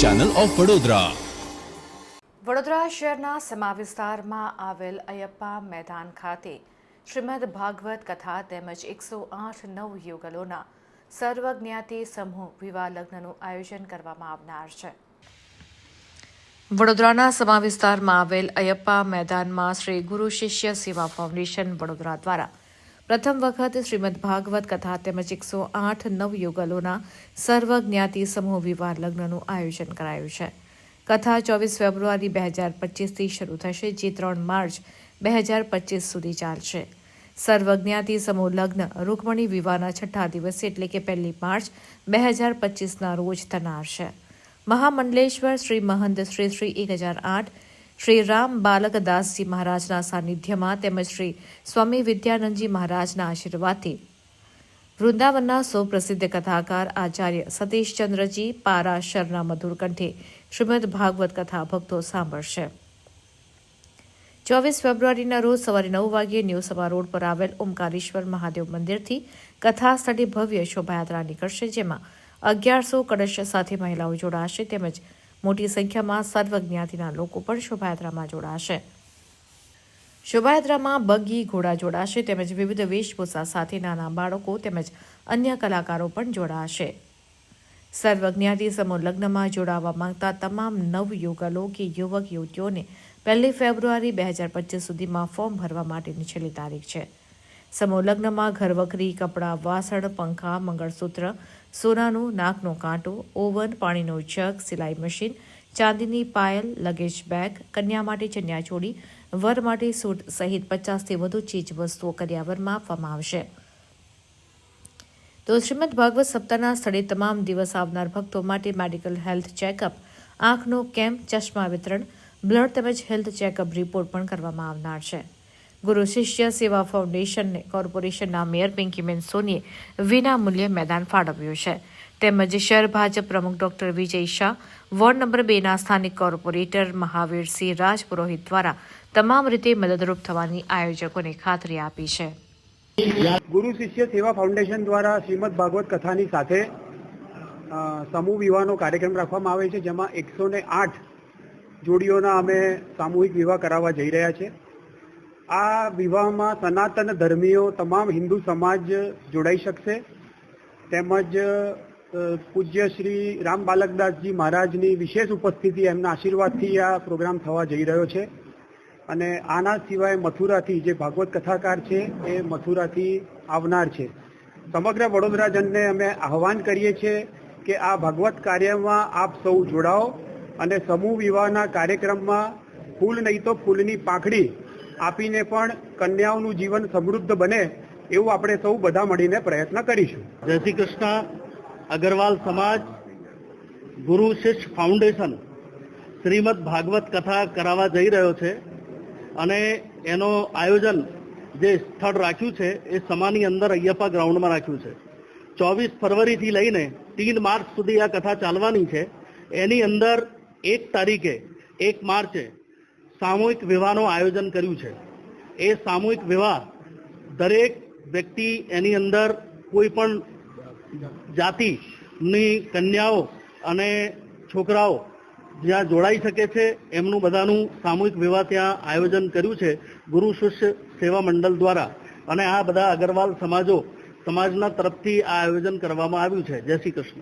Channel of Vadodara Vadodara શહેરના સમા વિસ્તારમાં આવેલ અયપ્પા મેદાન ખાતે શ્રીમદ ભાગવત કથા તેમજ એકસો આઠ નવ યુગલોના સર્વજ્ઞાતિ સમૂહ વિવાહ લગ્નનું આયોજન કરવામાં આવનાર છે. વડોદરાના સમા વિસ્તારમાં આવેલ અયપ્પા મેદાનમાં શ્રી ગુરુ શિષ્ય સેવા ફાઉન્ડેશન વડોદરા દ્વારા પ્રથમ વખત શ્રીમદ ભાગવત કથા તેમજ એકસો આઠ નવ યુગલોના સર્વજ્ઞાતિ સમૂહ વિવાહ લગ્નનું આયોજન કરાયું છે. કથા ચોવીસ ફેબ્રુઆરી બે હજાર પચીસથી શરૂ થશે, જે ત્રણ માર્ચ બે હજાર પચીસ સુધી ચાલશે. સર્વજ્ઞાતિ સમૂહ લગ્ન રૂકમણી વિવાહના છઠ્ઠા દિવસે, એટલે કે પહેલી માર્ચ બે હજાર પચીસના રોજ થનાર છે. મહામંડલેશ્વર શ્રી મહંત શ્રી શ્રી એક હજાર આઠ શ્રી રામ બાલકદાસજી મહારાજના સાનિધ્યમાં તેમજ શ્રી સ્વામી વિદ્યાનંદજી મહારાજના આશીર્વાદથી વૃંદાવનના સુપ્રસિદ્ધ કથાકાર આચાર્ય સતીશચંદ્રજી પારાશરના મધુર કંઠે શ્રીમદ ભાગવત કથા ભક્તો સાંભળશે. ચોવીસ ફેબ્રુઆરીના રોજ સવારે નવ વાગ્યે ન્યૂ સભા રોડ પર આવેલ ઓમકારેશ્વર મહાદેવ મંદિરથી કથા સ્થળે ભવ્ય શોભાયાત્રા નીકળશે, જેમાં અગિયારસો કળશ સાથે મહિલાઓ જોડાશે તેમજ મોટી સંખ્યામાં સર્વ લોકો પણ શોભાયાત્રામાં જોડાશે. શોભાયાત્રામાં બગી ઘોડા જોડાશે તેમજ વિવિધ વેશભૂષા સાથે નાના બાળકો તેમજ અન્ય કલાકારો પણ જોડાશે. સર્વજ્ઞાતિ સમૂહ લગ્નમાં જોડાવા માંગતા તમામ નવયુગલો કે યુવક યુવતીઓને પહેલી ફેબ્રુઆરી બે હજાર પચીસ સુધીમાં ફોર્મ ભરવા માટેની છેલ્લી તારીખ છે. સમૂહ લગ્નમાં ઘરવખરી, કપડાં, વાસણ, પંખા, મંગળસૂત્ર સોનાનું, નાકનો કાંટો, ઓવન, પાણીનો જગ, સિલાઈ મશીન, ચાંદીની પાયલ, લગેજ બેગ, કન્યા માટે ચણિયાચોળી વર માટે સૂટ સહિત પચાસથી વધુ ચીજ વસ્તુઓ કર્યાવરમાં આપવામાં આવશે. તો શ્રીમદ ભાગવત સપ્તાહના સ્થળે તમામ દિવસ આવનાર ભક્તો માટે મેડિકલ હેલ્થ ચેકઅપ, આંખનો કેમ્પ, ચશ્મા વિતરણ, બ્લડ તેમજ હેલ્થ ચેકઅપ રિપોર્ટ પણ કરવામાં આવનાર છે. ગુરુ શિષ્ય સેવા ફાઉન્ડેશનને કોર્પોરેશનના મેયર પિંકીબેન સોનીએ વિનામૂલ્યે મેદાન ફાળવ્યું છે. તેમજ શહેર ભાજપ પ્રમુખ doctor Vijay Shah, ward number બેના સ્થાનિક કોર્પોરેટર મહાવીરસિંહ રાજપુરોહિત દ્વારા તમામ રીતે મદદરૂપ થવાની આયોજકોને ખાતરી આપી છે. ગુરુ શિષ્ય સેવા ફાઉન્ડેશન દ્વારા શ્રીમદ ભાગવત કથાની સાથે સમૂહ વિવાહનો કાર્યક્રમ રાખવામાં આવે છે, જેમાં એકસો ને આઠ જોડીઓના અમે સામૂહિક વિવાહ કરાવવા જઈ રહ્યા છે આ વિવાહમાં સનાતન ધર્મીઓ તમામ હિન્દુ સમાજ જોડાઈ શકશે. તેમજ પૂજ્ય શ્રી રામ બાલકદાસજી મહારાજની વિશેષ ઉપસ્થિતિ એમના આશીર્વાદથી આ પ્રોગ્રામ થવા જઈ રહ્યો છે. અને આના સિવાય મથુરાથી જે ભાગવત કથાકાર છે, એ મથુરાથી આવનાર છે. સમગ્ર વડોદરાજનને અમે આહવાન કરીએ છીએ કે આ ભાગવત કાર્યમાં આપ સૌ જોડાઓ અને સમૂહ વિવાહના કાર્યક્રમમાં ફૂલ નહીં તો ફૂલની પાંખડી આપીને પણ કન્યાઓનું જીવન સમૃદ્ધ બને એવું આપણે સૌ બધા મળીને પ્રયત્ન કરીશું. જય શ્રી કૃષ્ણ. અગરવાલ સમાજ, ગુરુ શિષ્ય ફાઉન્ડેશન, શ્રીમદ ભાગવત કથા કરાવવા જઈ રહ્યો છે અને એનો આયોજન જે સ્થળ રાખ્યું છે એ સમાની અંદર અયપ્પા ગ્રાઉન્ડમાં રાખ્યું છે. ચોવીસ ફરવરીથી લઈને તીન માર્ચ સુધી આ કથા ચાલવાની છે. એની અંદર એક તારીખે, એક માર્ચે સામૂહિક વિવાહનું આયોજન કર્યું છે. એ સામૂહિક વિવાહ દરેક વ્યક્તિ એની અંદર કોઈ પણ જાતિની કન્યાઓ અને છોકરાઓ જ્યાં જોડાઈ શકે છે, એમનું બધાનું સામૂહિક વિવાહ ત્યાં આયોજન કર્યું છે ગુરુ શિષ્ય સેવા મંડળ દ્વારા. અને આ બધા અગરવાલ સમાજો સમાજના તરફથી આ આયોજન કરવામાં આવ્યું છે. જય શ્રી કૃષ્ણ.